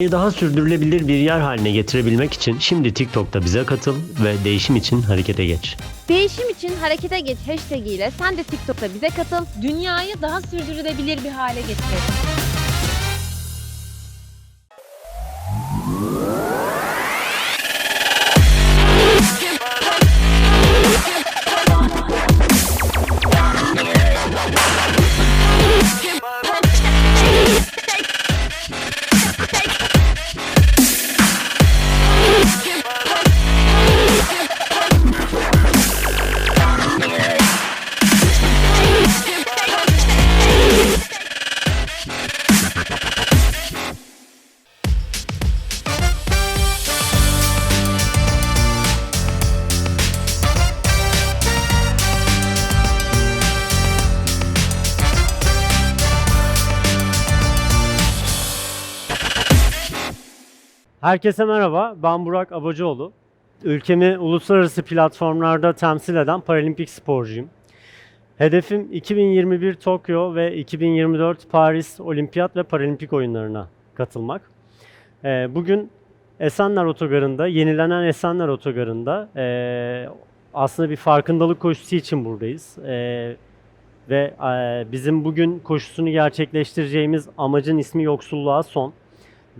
daha sürdürülebilir bir yer haline getirebilmek için şimdi TikTok'ta bize katıl ve değişim için harekete geç. Değişim için harekete geç hashtag ile sen de TikTok'ta bize katıl. Dünyayı daha sürdürülebilir bir hale getirelim. Herkese merhaba, ben Burak Abacıoğlu. Ülkemi uluslararası platformlarda temsil eden paralimpik sporcuyum. Hedefim 2021 Tokyo ve 2024 Paris Olimpiyat ve Paralimpik oyunlarına katılmak. Ee, Bugün Esenler Otogarı'nda, yenilenen Esenler Otogarı'nda ee, aslında bir farkındalık koşusu için buradayız. Ee, Ve bizim bugün koşusunu gerçekleştireceğimiz amacın ismi Yoksulluğa Son.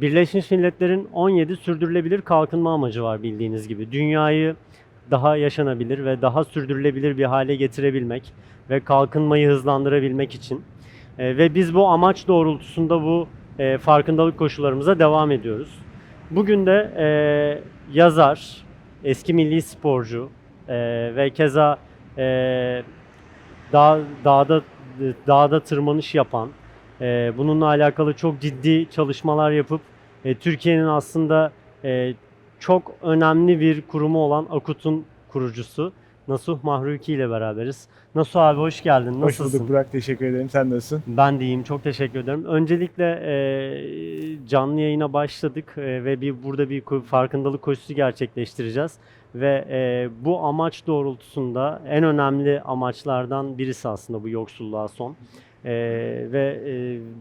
Birleşmiş Milletler'in 17 sürdürülebilir kalkınma amacı var bildiğiniz gibi. Dünyayı daha yaşanabilir ve daha sürdürülebilir bir hale getirebilmek ve kalkınmayı hızlandırabilmek için. E, ve biz bu amaç doğrultusunda bu e, farkındalık koşularımıza devam ediyoruz. Bugün de e, yazar, eski milli sporcu e, ve keza e, dağ, dağda dağda tırmanış yapan, e, bununla alakalı çok ciddi çalışmalar yapıp e, Türkiye'nin aslında e, çok önemli bir kurumu olan Akut'un kurucusu Nasuh Mahruki ile beraberiz. Nasuh abi hoş geldin. Hoş Nasılsın? bulduk Burak, teşekkür ederim. Sen nasılsın? Ben de iyiyim. Çok teşekkür ederim. Öncelikle e, canlı yayına başladık e, ve bir burada bir farkındalık koşusu gerçekleştireceğiz ve e, bu amaç doğrultusunda en önemli amaçlardan birisi aslında bu yoksulluğa son. E, ve e,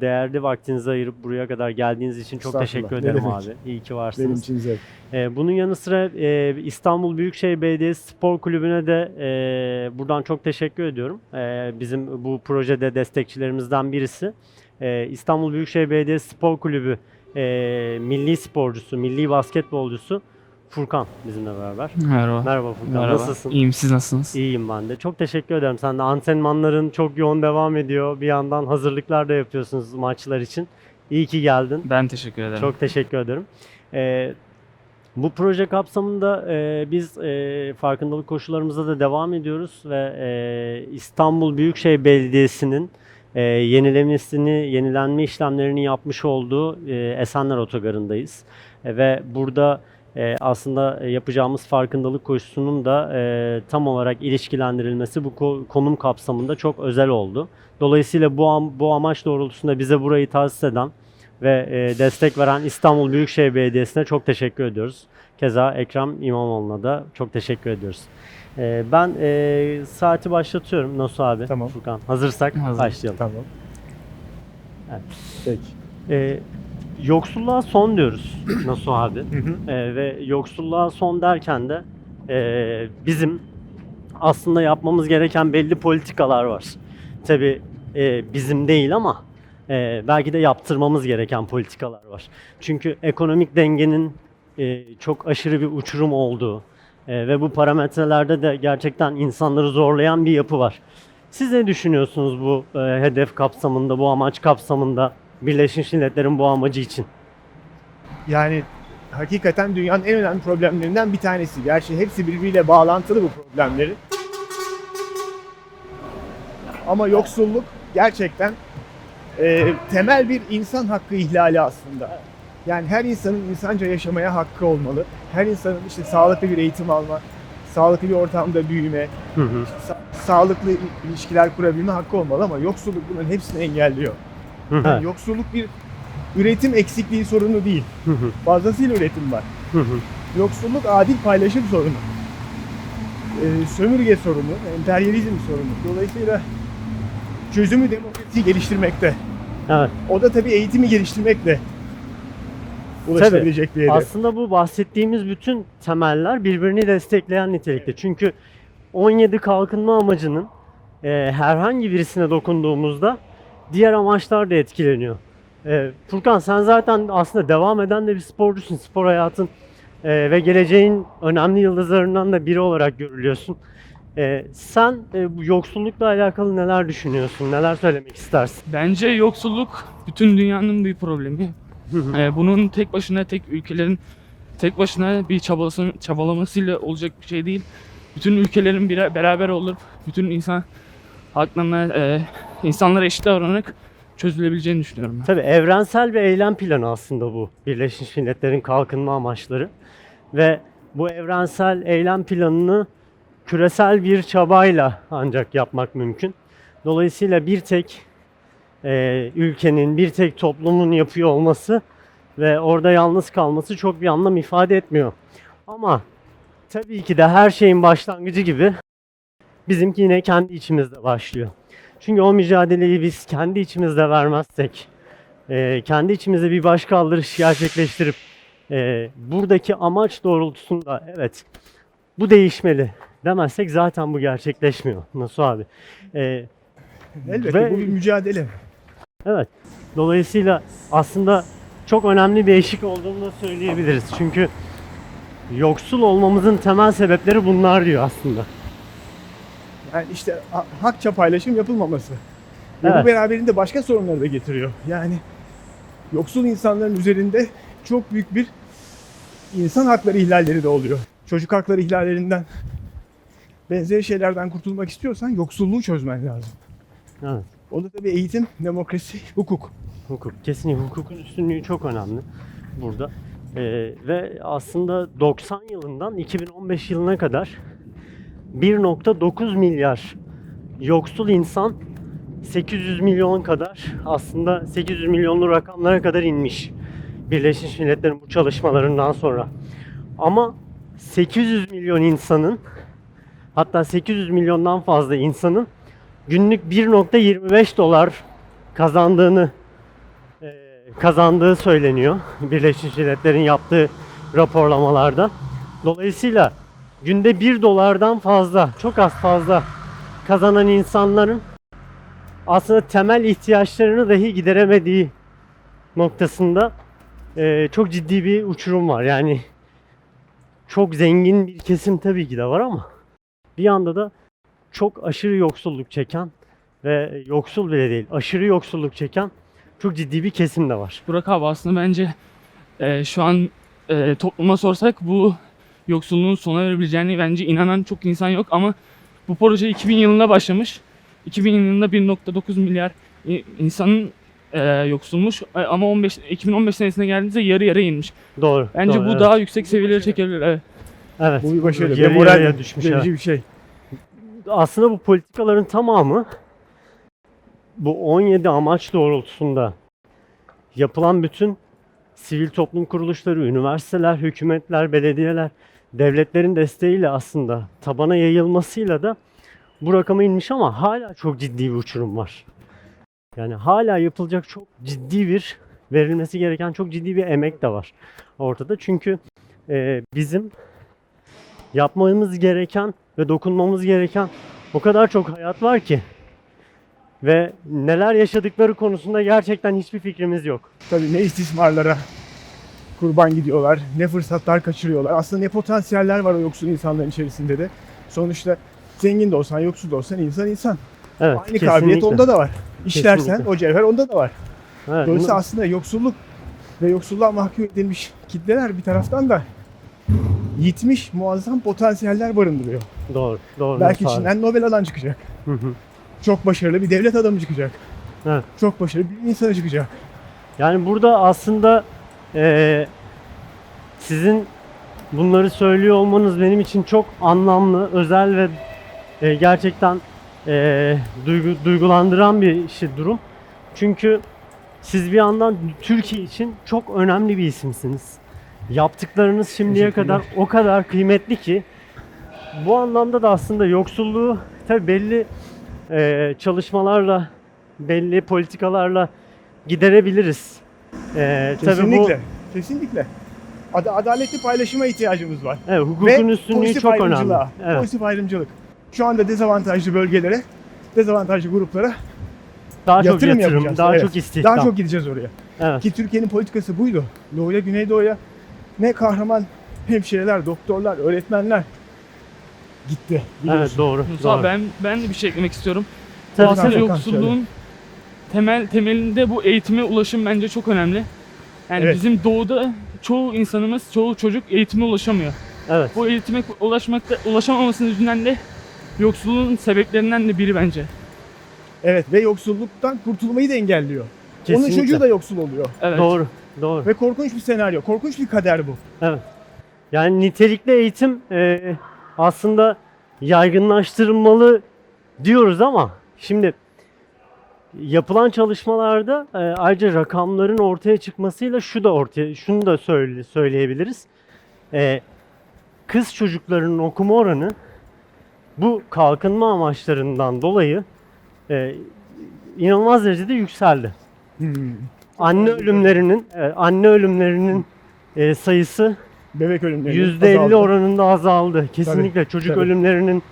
değerli vaktinizi ayırıp buraya kadar geldiğiniz için çok teşekkür ederim abi. İyi ki Benim varsınız. için zevk. Ee, bunun yanı sıra e, İstanbul Büyükşehir Belediyesi Spor Kulübü'ne de e, buradan çok teşekkür ediyorum. E, bizim bu projede destekçilerimizden birisi. E, İstanbul Büyükşehir Belediyesi Spor Kulübü e, milli sporcusu, milli basketbolcusu Furkan bizimle beraber. Merhaba. Merhaba Furkan, Merhaba. nasılsın? İyiyim siz nasılsınız? İyiyim ben de. Çok teşekkür ederim. Sen de antrenmanların çok yoğun devam ediyor. Bir yandan hazırlıklar da yapıyorsunuz maçlar için. İyi ki geldin. Ben teşekkür ederim. Çok teşekkür ederim. Ee, bu proje kapsamında e, biz e, farkındalık koşularımıza da devam ediyoruz ve e, İstanbul Büyükşehir Belediyesi'nin e, yenilemesini, yenilenme işlemlerini yapmış olduğu e, Esenler Otogarı'ndayız. E, ve burada aslında yapacağımız farkındalık koşusunun da e, tam olarak ilişkilendirilmesi bu ko- konum kapsamında çok özel oldu. Dolayısıyla bu am- bu amaç doğrultusunda bize burayı tahsis eden ve e, destek veren İstanbul Büyükşehir Belediyesi'ne çok teşekkür ediyoruz. Keza Ekrem İmamoğlu'na da çok teşekkür ediyoruz. E, ben e, saati başlatıyorum Nasu abi, Tamam. Furkan. Hazırsak Hazır. başlayalım. Tamam. Evet. Peki. E, yoksulluğa son diyoruz Nasu abi. E, ve yoksulluğa son derken de e, bizim aslında yapmamız gereken belli politikalar var. Tabi bizim değil ama e, belki de yaptırmamız gereken politikalar var. Çünkü ekonomik dengenin e, çok aşırı bir uçurum olduğu e, ve bu parametrelerde de gerçekten insanları zorlayan bir yapı var. Siz ne düşünüyorsunuz bu e, hedef kapsamında, bu amaç kapsamında Birleşmiş Milletler'in bu amacı için? Yani hakikaten dünyanın en önemli problemlerinden bir tanesi. Gerçi hepsi birbiriyle bağlantılı bu problemleri. Ama yoksulluk gerçekten e, temel bir insan hakkı ihlali aslında. Yani her insanın insanca yaşamaya hakkı olmalı. Her insanın işte sağlıklı bir eğitim alma, sağlıklı bir ortamda büyüme, Hı hı. sa- sağlıklı ilişkiler kurabilme hakkı olmalı ama yoksulluk bunların hepsini engelliyor. Hı Yani yoksulluk bir üretim eksikliği sorunu değil. Hı hı. Fazlasıyla üretim var. Hı hı. Yoksulluk adil paylaşım sorunu. Ee, sömürge sorunu, emperyalizm sorunu. Dolayısıyla çözümü demokrasiyi geliştirmekte. Evet. O da tabii eğitimi geliştirmekle ulaşılabilecek bir hedef. Aslında bu bahsettiğimiz bütün temeller birbirini destekleyen nitelikte. Çünkü 17 kalkınma amacının e, herhangi birisine dokunduğumuzda diğer amaçlar da etkileniyor. E, Furkan sen zaten aslında devam eden de bir sporcusun. Spor hayatın e, ve geleceğin önemli yıldızlarından da biri olarak görülüyorsun. E, sen e, bu yoksullukla alakalı neler düşünüyorsun? Neler söylemek istersin? Bence yoksulluk bütün dünyanın bir problemi. Ee, bunun tek başına tek ülkelerin tek başına bir çabası, çabalamasıyla olacak bir şey değil. Bütün ülkelerin bir, beraber olup bütün insan haklarına e, insanlara eşit davranarak çözülebileceğini düşünüyorum ben. Tabii evrensel bir eylem planı aslında bu Birleşmiş Milletler'in kalkınma amaçları. Ve bu evrensel eylem planını küresel bir çabayla ancak yapmak mümkün. Dolayısıyla bir tek e, ülkenin, bir tek toplumun yapıyor olması ve orada yalnız kalması çok bir anlam ifade etmiyor. Ama tabii ki de her şeyin başlangıcı gibi bizimki yine kendi içimizde başlıyor. Çünkü o mücadeleyi biz kendi içimizde vermezsek, e, kendi içimizde bir başkaldırış gerçekleştirip e, buradaki amaç doğrultusunda evet bu değişmeli demezsek zaten bu gerçekleşmiyor. Nasıl abi? E, Elbette ve- bu bir mücadele. Evet. Dolayısıyla aslında çok önemli bir eşik olduğunu da söyleyebiliriz. Çünkü yoksul olmamızın temel sebepleri bunlar diyor aslında. Yani işte ha- hakça paylaşım yapılmaması. Ve Evet. bu beraberinde başka sorunları da getiriyor. Yani yoksul insanların üzerinde çok büyük bir insan hakları ihlalleri de oluyor. Çocuk hakları ihlallerinden benzeri şeylerden kurtulmak istiyorsan yoksulluğu çözmen lazım. Evet. O da tabii eğitim, demokrasi, hukuk. Hukuk. Kesinlikle hukukun üstünlüğü çok önemli burada. Ee, ve aslında 90 yılından 2015 yılına kadar 1.9 milyar yoksul insan 800 milyon kadar aslında 800 milyonlu rakamlara kadar inmiş. Birleşmiş Milletler'in bu çalışmalarından sonra. Ama 800 milyon insanın hatta 800 milyondan fazla insanın günlük 1.25 dolar kazandığını e, kazandığı söyleniyor Birleşmiş Milletler'in yaptığı raporlamalarda. Dolayısıyla günde 1 dolardan fazla, çok az fazla kazanan insanların aslında temel ihtiyaçlarını dahi gideremediği noktasında e, çok ciddi bir uçurum var. Yani çok zengin bir kesim tabii ki de var ama bir yanda da çok aşırı yoksulluk çeken ve yoksul bile değil, aşırı yoksulluk çeken çok ciddi bir kesim de var. Burak abi aslında bence e, şu an e, topluma sorsak bu yoksulluğun sona erebileceğini bence inanan çok insan yok ama bu proje 2000 yılında başlamış. 2000 yılında 1.9 milyar insanın e, yoksulmuş E, ama 15 2015 senesine geldiğimizde yarı yarıya inmiş. Doğru. Bence doğru, bu evet. daha yüksek seviyelere çekebilir. Evet. evet. Bu bir başarı. Yarı moral yarıya düşmüş. evet. bir şey. Aslında bu politikaların tamamı bu 17 amaç doğrultusunda yapılan bütün sivil toplum kuruluşları, üniversiteler, hükümetler, belediyeler, devletlerin desteğiyle aslında tabana yayılmasıyla da bu rakama inmiş ama hala çok ciddi bir uçurum var. Yani hala yapılacak çok ciddi bir verilmesi gereken çok ciddi bir emek de var ortada. Çünkü e, bizim yapmamız gereken ve dokunmamız gereken o kadar çok hayat var ki ve neler yaşadıkları konusunda gerçekten hiçbir fikrimiz yok. Tabii ne istismarlara kurban gidiyorlar, ne fırsatlar kaçırıyorlar. Aslında ne potansiyeller var o yoksul insanların içerisinde de. Sonuçta zengin de olsan, yoksul da olsan insan insan. Evet, Aynı kabiliyet onda da var. İşlersen Kesinlikle. o cevher onda da var. Evet, Dolayısıyla bunu- aslında yoksulluk ve yoksulluğa mahkum edilmiş kitleler bir taraftan da yitmiş muazzam potansiyeller barındırıyor. doğru, doğru. Belki abi. içinden Nobel alan çıkacak. Hı hı. Çok başarılı bir devlet adamı çıkacak. Evet. Çok başarılı bir insanı çıkacak. Yani burada aslında eee, sizin bunları söylüyor olmanız benim için çok anlamlı, özel ve e, gerçekten e, duygu, duygulandıran bir şey, durum. Çünkü siz bir yandan Türkiye için çok önemli bir isimsiniz. Yaptıklarınız şimdiye kadar o kadar kıymetli ki bu anlamda da aslında yoksulluğu tabi belli e, çalışmalarla, belli politikalarla giderebiliriz. E, tabii bu Kesinlikle. Kesinlikle. Ad- adaletli paylaşıma ihtiyacımız var. Evet, Ve hukukun üstünlüğü pozitif çok önemli. ayrımcılığa. Evet. Pozitif ayrımcılık. Şu anda dezavantajlı bölgelere, dezavantajlı gruplara Daha çok yatırım yatırım, yapacağız. daha Evet. çok istihdam. daha çok gideceğiz oraya. Evet. Ki Türkiye'nin politikası buydu. Doğuya, Güneydoğu'ya ne kahraman hemşireler, doktorlar, öğretmenler gitti. biliyorsun. Evet doğru. Musa doğru. ben ben de bir şey eklemek istiyorum. Tabii, aslında tabii. yoksulluğun temel temelinde bu eğitime ulaşım bence çok önemli. Yani Evet. bizim doğuda çoğu insanımız, çoğu çocuk eğitime ulaşamıyor. Evet. Bu eğitime ulaşmakta ulaşamamasının yüzünden de yoksulluğun sebeplerinden de biri bence. Evet ve yoksulluktan kurtulmayı da engelliyor. Onun Kesinlikle. çocuğu da yoksul oluyor. Evet. Doğru. Doğru. Ve korkunç bir senaryo, korkunç bir kader bu. Evet. Yani nitelikli eğitim e, aslında yaygınlaştırılmalı diyoruz ama şimdi yapılan çalışmalarda e, ayrıca rakamların ortaya çıkmasıyla şu da ortaya şunu da söyle, söyleyebiliriz. E, kız çocuklarının okuma oranı bu kalkınma amaçlarından dolayı e, inanılmaz derecede yükseldi. Anne ölümlerinin e, anne ölümlerinin e, sayısı Bebek ölümleri %50 azaldı. oranında azaldı. Kesinlikle çocuk tabii. ölümlerinin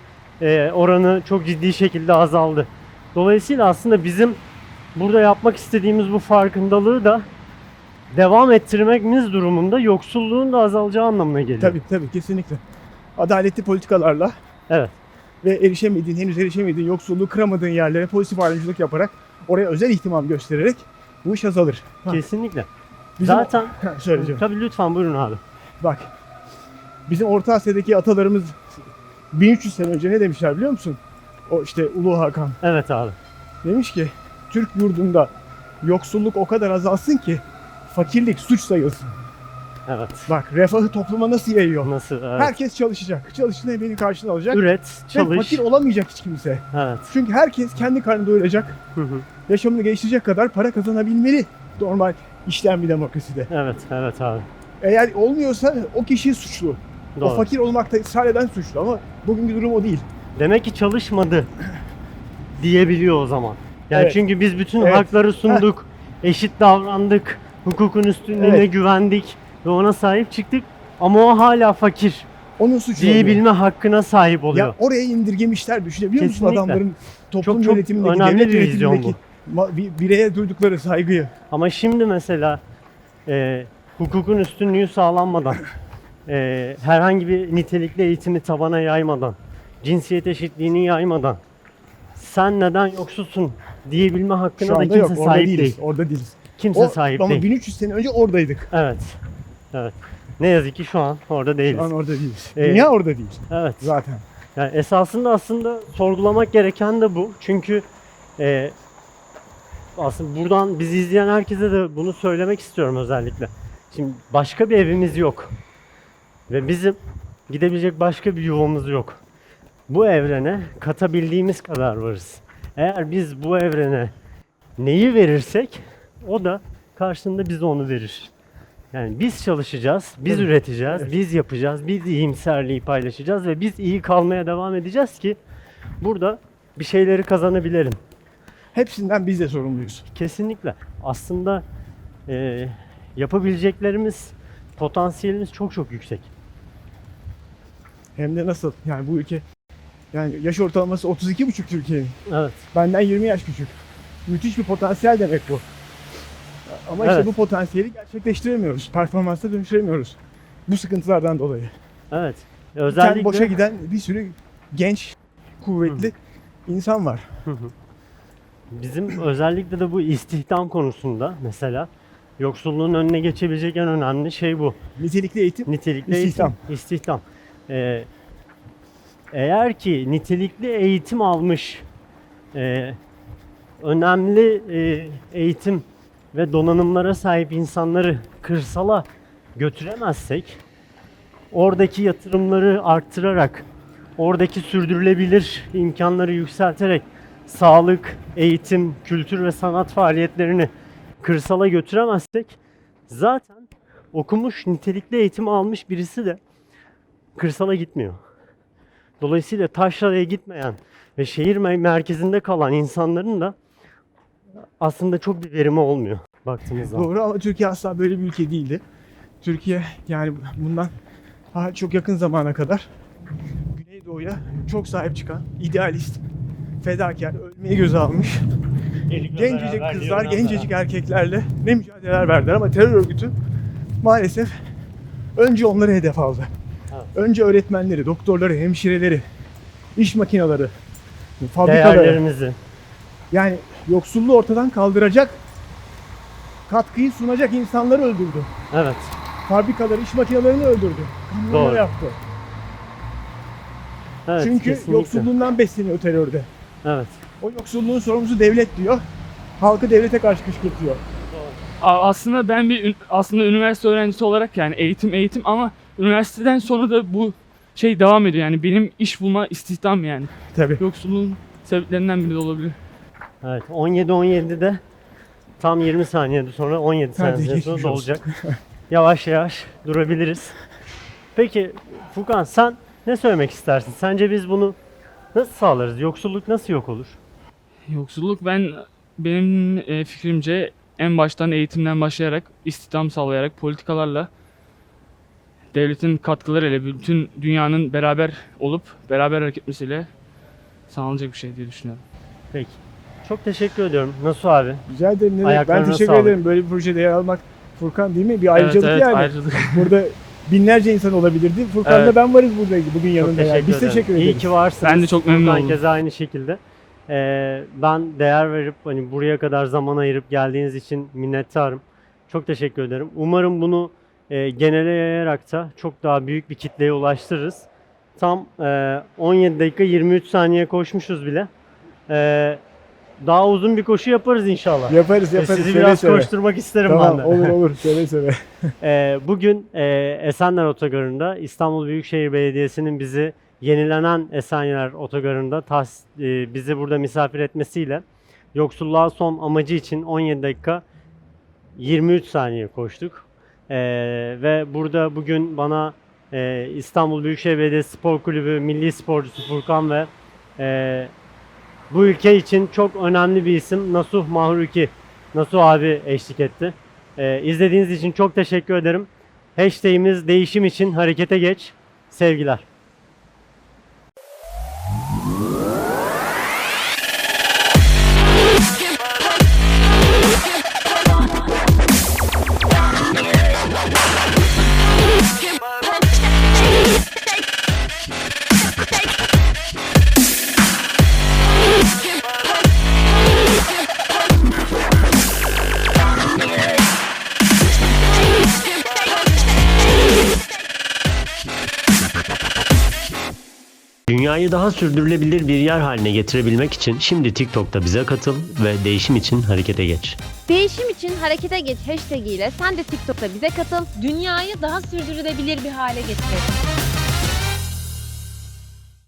e, oranı çok ciddi şekilde azaldı. Dolayısıyla aslında bizim burada yapmak istediğimiz bu farkındalığı da devam ettirmemiz durumunda yoksulluğun da azalacağı anlamına geliyor. Tabii tabii kesinlikle. Adaletli politikalarla Evet. ve erişemediğin, henüz erişemediğin, yoksulluğu kıramadığın yerlere pozitif ayrımcılık yaparak oraya özel ihtimam göstererek bu iş azalır. Kesinlikle. bizim- Zaten söyleyeceğim. tabii lütfen buyurun abi. Bak. Bizim Orta Asya'daki atalarımız 1300 sene önce ne demişler biliyor musun? O işte Ulu Hakan Evet abi. demiş ki Türk yurdunda yoksulluk o kadar azalsın ki fakirlik suç sayılsın. Evet. Bak refahı topluma nasıl yayıyor? Nasıl? Evet. Herkes çalışacak. Çalıştığında emeğini karşılığını alacak. Üret, Ve çalış. fakir olamayacak hiç kimse. Evet. Çünkü herkes kendi karnını doyuracak, Hı hı. yaşamını geliştirecek kadar para kazanabilmeli. Normal işleyen bir demokraside. evet, evet abi. Eğer olmuyorsa o kişi suçlu. O Doğru. fakir olmakta ısrar eden suçlu ama bugünkü durum o değil. Demek ki çalışmadı diyebiliyor o zaman. Yani Evet. çünkü biz bütün Evet. hakları sunduk, eşit davrandık, hukukun üstünlüğüne Evet. güvendik ve ona sahip çıktık. Ama o hala fakir Onun suçu oluyor. diyebilme hakkına sahip oluyor. Ya oraya indirgemişler düşünebiliyor musun Kesinlikle. adamların toplum Çok- çok yönetimindeki, önemli devlet bir vizyon yönetimindeki ma- bi- bireye duydukları saygıyı. Ama şimdi mesela e, hukukun üstünlüğü sağlanmadan, e, herhangi bir nitelikli eğitimi tabana yaymadan, cinsiyet eşitliğini yaymadan, sen neden yoksulsun diyebilme Şu hakkına da anda kimse yok orada sahip değiliz. değil. Orada değiliz. Kimse O, sahip ama değil. 1300 sene önce oradaydık. Evet. Evet. Ne yazık ki şu an orada değiliz. Şu an orada değiliz. Ee, Dünya orada değil Evet. zaten. Yani esasında aslında sorgulamak gereken de bu. Çünkü e, aslında buradan bizi izleyen herkese de bunu söylemek istiyorum özellikle. Şimdi başka bir evimiz yok. Ve bizim gidebilecek başka bir yuvamız yok. Bu evrene katabildiğimiz kadar varız. Eğer biz bu evrene neyi verirsek o da karşılığında bize onu verir. Yani biz çalışacağız, biz Evet. üreteceğiz, Evet. biz yapacağız, biz iyimserliği paylaşacağız ve biz iyi kalmaya devam edeceğiz ki burada bir şeyleri kazanabilelim. Hepsinden biz de sorumluyuz. Kesinlikle. Aslında eee, yapabileceklerimiz, potansiyelimiz çok çok yüksek. Hem de nasıl? Yani bu ülke yani yaş ortalaması 32,5 Türkiye'nin. Evet. Benden 20 yaş küçük. Müthiş bir potansiyel demek bu. Ama işte Evet. bu potansiyeli gerçekleştiremiyoruz. Performansa dönüştüremiyoruz. Bu sıkıntılardan dolayı. Evet. Özellikle... Özellikle boşa giden bir sürü genç, kuvvetli insan var. bizim özellikle de bu istihdam konusunda mesela yoksulluğun önüne geçebilecek en önemli şey bu. Nitelikli eğitim Nitelikli İstihdam. eğitim. İstihdam. Ee, eğer ki nitelikli eğitim almış, e, önemli e, eğitim ve donanımlara sahip insanları kırsala götüremezsek, oradaki yatırımları arttırarak, oradaki sürdürülebilir imkanları yükselterek sağlık, eğitim, kültür ve sanat faaliyetlerini kırsala götüremezsek zaten okumuş, nitelikli eğitim almış birisi de kırsala gitmiyor. Dolayısıyla taşraya gitmeyen ve şehir me- merkezinde kalan insanların da aslında çok bir verimi olmuyor baktığımız zaman. Doğru ama Türkiye asla böyle bir ülke değildi. Türkiye yani bundan daha çok yakın zamana kadar Güneydoğu'ya çok sahip çıkan, idealist, fedakar, ölmeyi göze almış gencecik kızlar, gencecik erkeklerle ne mücadeleler verdiler ama terör örgütü maalesef önce onları hedef aldı. Önce öğretmenleri, doktorları, hemşireleri, iş makineleri, fabrikaları. Yani yoksulluğu ortadan kaldıracak, katkıyı sunacak insanları öldürdü. Evet. Fabrikaları, iş makinelerini öldürdü. Kamyonları Doğru. yaptı. evet Çünkü kesinlikle. yoksulluğundan besleniyor terörde. Evet. O yoksulluğun sorumlusu devlet diyor. Halkı devlete karşı kışkırtıyor. Aslında ben bir aslında üniversite öğrencisi olarak yani eğitim eğitim ama üniversiteden sonra da bu şey devam ediyor. Yani benim iş bulma istihdam yani. Tabii. Yoksulluğun sebeplerinden biri de olabilir. Evet. 17-17'de tam 20 saniyede sonra 17 Hadi saniyede sonra olsun. olacak. yavaş yavaş durabiliriz. Peki Furkan sen ne söylemek istersin? Sence biz bunu nasıl sağlarız? Yoksulluk nasıl yok olur? Yoksulluk ben benim e, fikrimce en baştan eğitimden başlayarak istihdam sağlayarak politikalarla devletin katkılarıyla bütün dünyanın beraber olup beraber hareket etmesiyle sağlanacak bir şey diye düşünüyorum. Peki. Çok teşekkür ediyorum. Nasıl abi? Rica ederim. ne demek. Ben Ayaklarına teşekkür sağlık. ederim. Böyle bir projede yer almak Furkan değil mi? Bir ayrıcalık evet, evet, yani. ayrıcalık. Burada binlerce insan olabilirdi. Furkan'la Evet. ben varız burada bugün Çok yanında. teşekkür Yani. Biz ederim. teşekkür ederiz. İyi ki varsınız. Ben de çok memnun Furkan oldum. keza aynı şekilde. Ee, ben değer verip hani buraya kadar zaman ayırıp geldiğiniz için minnettarım. Çok teşekkür ederim. Umarım bunu e, genele yayarak da çok daha büyük bir kitleye ulaştırırız. Tam e, 17 dakika 23 saniye koşmuşuz bile. E, daha uzun bir koşu yaparız inşallah. Yaparız E, yaparız. Sizi seve biraz seve. koşturmak isterim Tamam ben de. olur olur seve seve. Ee, bugün e, Esenler Otogarı'nda İstanbul Büyükşehir Belediyesi'nin bizi yenilenen Esenler Otogarı'nda tahs- e, bizi burada misafir etmesiyle yoksulluğa son amacı için 17 dakika 23 saniye koştuk. Ee, ve burada bugün bana e, İstanbul Büyükşehir Belediyesi Spor Kulübü milli sporcusu Furkan ve e, bu ülke için çok önemli bir isim Nasuh Mahruki, Nasuh abi eşlik etti. Ee, izlediğiniz için çok teşekkür ederim. Hashtag'imiz değişim için harekete geç. Sevgiler. Dünyayı daha sürdürülebilir bir yer haline getirebilmek için şimdi TikTok'ta bize katıl ve değişim için harekete geç. Değişim için harekete geç hashtag ile sen de TikTok'ta bize katıl. Dünyayı daha sürdürülebilir bir hale getirelim.